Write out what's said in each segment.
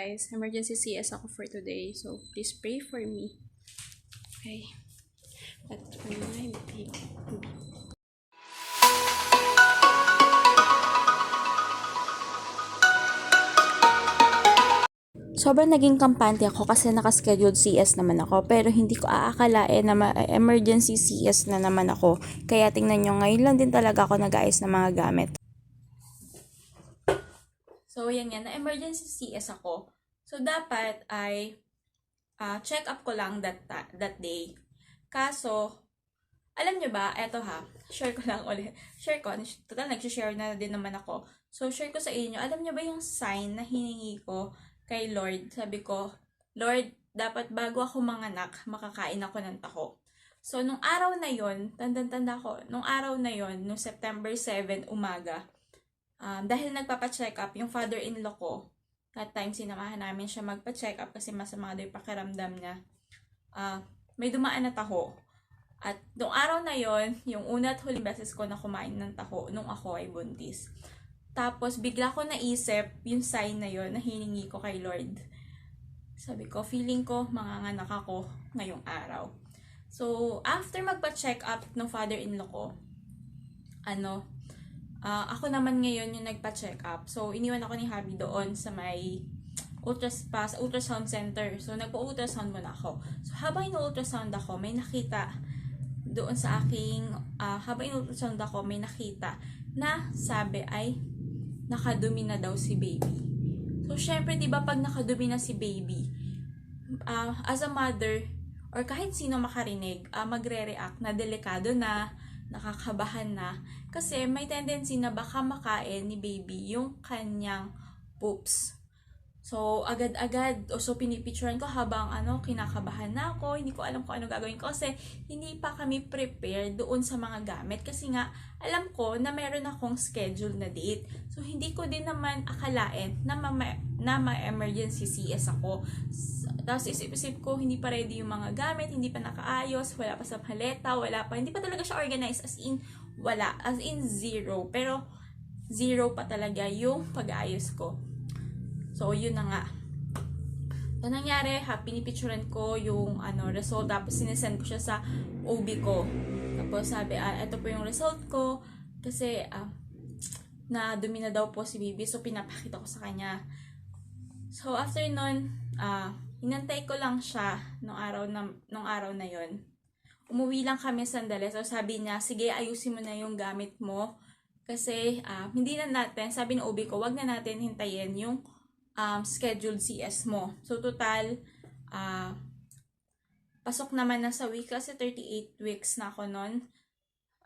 guys. Emergency CS ako for today. So, please pray for me. Okay. That's for my baby. Sobrang naging kampante ako kasi nakascheduled CS naman ako pero hindi ko aakalain na emergency CS na naman ako. Kaya tingnan nyo, ngayon lang din talaga ako nag-ayos ng mga gamit. So, yan yan. Na-emergency CS ako. So, dapat ay ah, check up ko lang that, that day. Kaso, alam nyo ba, eto ha, share ko lang ulit. Share ko, total nag-share na din naman ako. So, share ko sa inyo, alam nyo ba yung sign na hiningi ko kay Lord? Sabi ko, Lord, dapat bago ako manganak, makakain ako ng taho. So, nung araw na yon tanda-tanda ko, nung araw na yon nung September 7, umaga, um, dahil nagpapa-check up yung father-in-law ko, that time sinamahan namin siya magpa-check up kasi masama daw yung pakiramdam niya. Ah, may dumaan na taho. At nung araw na yon, yung una at huling beses ko na kumain ng taho nung ako ay buntis. Tapos bigla ko naisip yung sign na yon na hiningi ko kay Lord. Sabi ko, feeling ko manganganak ako ngayong araw. So, after magpa-check up ng father-in-law ko, ano, Ah, ako naman ngayon yung nagpa-check up. So, iniwan ako ni Habi doon sa may ultras pa, sa ultrasound center. So, nagpa-ultrasound muna ako. So, habang ino-ultrasound ako, may nakita doon sa aking, ah, habang ino-ultrasound ako, may nakita na sabi ay nakadumi na daw si baby. So, syempre, di ba pag nakadumi na si baby, ah, as a mother, or kahit sino makarinig, ah, magre-react na delikado na, nakakabahan na, kasi may tendency na baka makain ni baby yung kanyang poops. So, agad-agad, o so pinipicturean ko habang ano, kinakabahan na ako, hindi ko alam kung ano gagawin ko kasi hindi pa kami prepared doon sa mga gamit kasi nga, alam ko na meron akong schedule na date. So, hindi ko din naman akalain na ma- na ma-emergency CS ako. Tapos isip-isip ko, hindi pa ready yung mga gamit, hindi pa nakaayos, wala pa sa paleta, wala pa, hindi pa talaga siya organized as in, wala, as in zero. Pero, zero pa talaga yung pag-aayos ko. So, yun na nga. So, nangyari, ha, pinipicturean ko yung ano, result, tapos sinesend ko siya sa OB ko. Tapos sabi, ah, ito po yung result ko, kasi, ah, na dumi na daw po si baby, so pinapakita ko sa kanya. So, after nun, ah, inantay ko lang siya nung araw na, nung araw na yon Umuwi lang kami sandali. So, sabi niya, sige, ayusin mo na yung gamit mo. Kasi, ah, hindi na natin, sabi ng OB ko, wag na natin hintayin yung um, scheduled CS mo. So, total, ah, pasok naman na sa week kasi 38 weeks na ako nun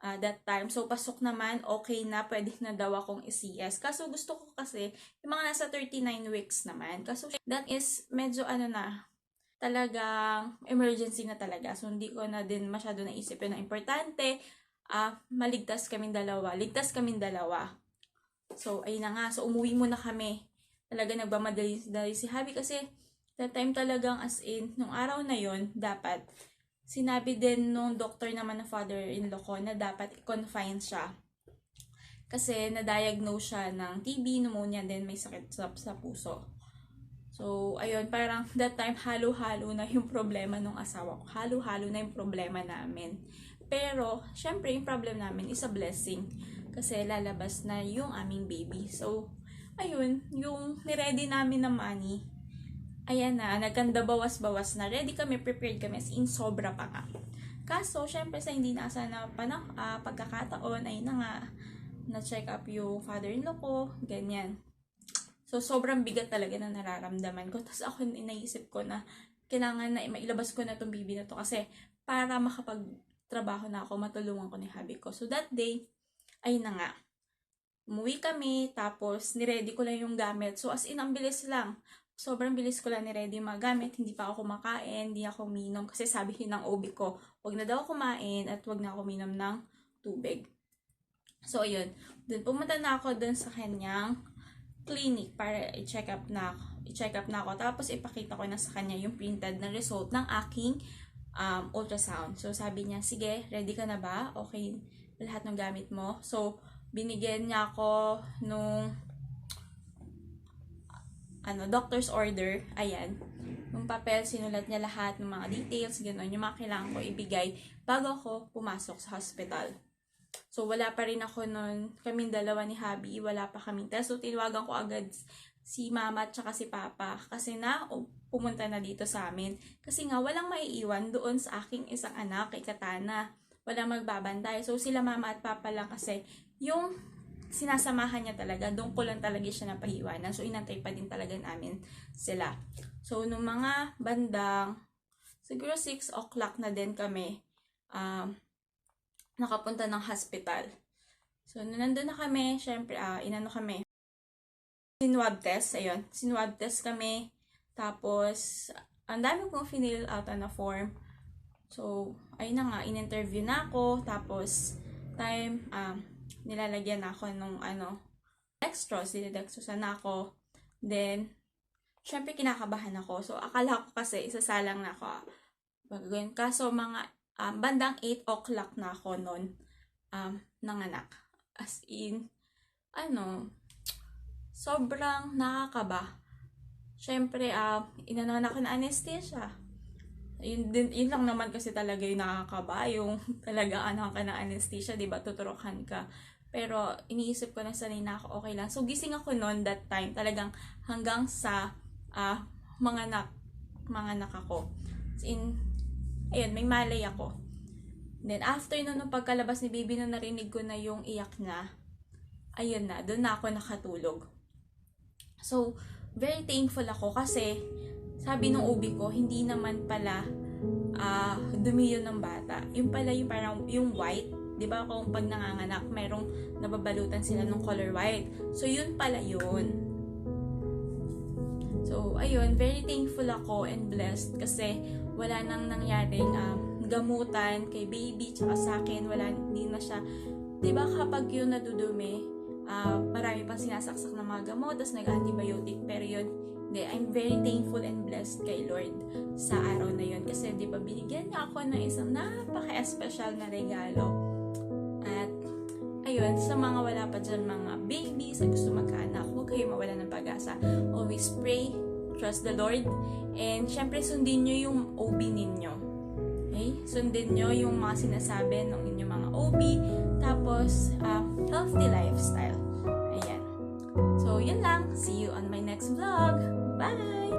ah, that time. So, pasok naman, okay na, pwede na daw akong i-CS. Kaso, gusto ko kasi, yung mga nasa 39 weeks naman. Kaso, that is, medyo ano na, talagang emergency na talaga. So, hindi ko na din masyado naisip yun na importante. Ah, maligtas kaming dalawa. Ligtas kaming dalawa. So, ayun na nga. So, umuwi muna kami. Talaga nagmamadali dali si Habi kasi that time talagang as in, nung araw na yon dapat sinabi din nung doctor naman na father-in-law ko na dapat i-confine siya. Kasi na-diagnose siya ng TB, pneumonia, then may sakit sa, sa puso. So, ayun, parang that time halo-halo na yung problema ng asawa ko. Halo-halo na yung problema namin. Pero, syempre, yung problem namin is a blessing. Kasi lalabas na yung aming baby. So, ayun, yung niready namin na money, ayan na, nagkanda bawas-bawas na. Ready kami, prepared kami, as in sobra pa nga. Kaso, syempre sa hindi nasa na panah, ah, pagkakataon, ay na nga, na-check up yung father-in-law ko, ganyan. So, sobrang bigat talaga na nararamdaman ko. Tapos ako, inaisip ko na, kailangan na mailabas ko na itong baby na to kasi para makapagtrabaho na ako, matulungan ko ni habi ko. So, that day, ay na nga. Umuwi kami, tapos niready ko lang yung gamit. So, as in, ang bilis lang. Sobrang bilis ko lang ni-ready yung mga gamit. Hindi pa ako kumakain, hindi ako minom. Kasi sabi ng OB ko, wag na daw kumain at wag na ako minom ng tubig. So, ayun. Dun, pumunta na ako dun sa kanyang clinic para i-check up na i-check up na ako. Tapos, ipakita ko na sa kanya yung printed na result ng aking um, ultrasound. So, sabi niya, sige, ready ka na ba? Okay, lahat ng gamit mo. So, binigyan niya ako nung ano, doctor's order, ayan, yung papel, sinulat niya lahat ng mga details, gano'n, yung mga kailangan ko ibigay bago ako pumasok sa hospital. So, wala pa rin ako nun, kaming dalawa ni Habi, wala pa kaming test. So, tinawagan ko agad si mama at saka si papa kasi na o, pumunta na dito sa amin. Kasi nga, walang maiiwan doon sa aking isang anak, kay Katana. Walang magbabantay. So, sila mama at papa lang kasi yung sinasamahan niya talaga, doon ko lang talaga siya napahiwanan. So, inantay pa din talaga namin sila. So, nung mga bandang, siguro 6 o'clock na din kami, um, nakapunta ng hospital. So, nung nandun na kami, syempre, ah, inano kami, sinwab test, ayun, sinwab test kami, tapos, ang dami kong finil out na form. So, ayun na nga, in-interview na ako, tapos, time, um, nilalagyan na ako nung, ano, dextrose, dinidextrosan ako. Then, syempre, kinakabahan ako. So, akala ko kasi, isasalang na ako. ah, Gagawin. Kaso, mga, um, bandang 8 o'clock na ako noon, um, nanganak. As in, ano, sobrang nakakaba. Syempre, ah, inanahan ako ng anesthesia. Yun, din, yun lang naman kasi talaga yung nakakaba, yung talaga ano ka ng anesthesia, di ba, tuturukan ka. Pero, iniisip ko na sanay na ako, okay lang. So, gising ako noon that time, talagang hanggang sa ah, mga nak, mga nak ako. In, ayun, may malay ako. Then, after nun, nung pagkalabas ni baby, nung narinig ko na yung iyak niya, ayun na, doon na ako nakatulog. So, very thankful ako kasi sabi nung ubi ko, hindi naman pala ah dumi yun ng bata. Yung pala yung parang yung white, 'di ba? Kung pag nanganganak, merong nababalutan sila ng color white. So yun pala yun. So ayun, very thankful ako and blessed kasi wala nang nangyaring um, gamutan kay baby tsaka sa akin, wala hindi na siya 'di ba kapag yun nadudumi, ah marami pang sinasaksak ng mga gamot, tapos nag-antibiotic. Pero yun, hindi, I'm very thankful and blessed kay Lord sa araw na yun. Kasi di ba binigyan niya ako ng isang napaka-special na regalo. At ayun, sa mga wala pa dyan mga babies na gusto magkaanak, huwag kayo mawala ng pag-asa. Always pray, trust the Lord, and syempre sundin nyo yung OB ninyo. Okay? Sundin nyo yung mga sinasabi ng inyong mga OB, tapos uh, healthy lifestyle. Ayan. So, yun lang. See you on my next vlog. Bye!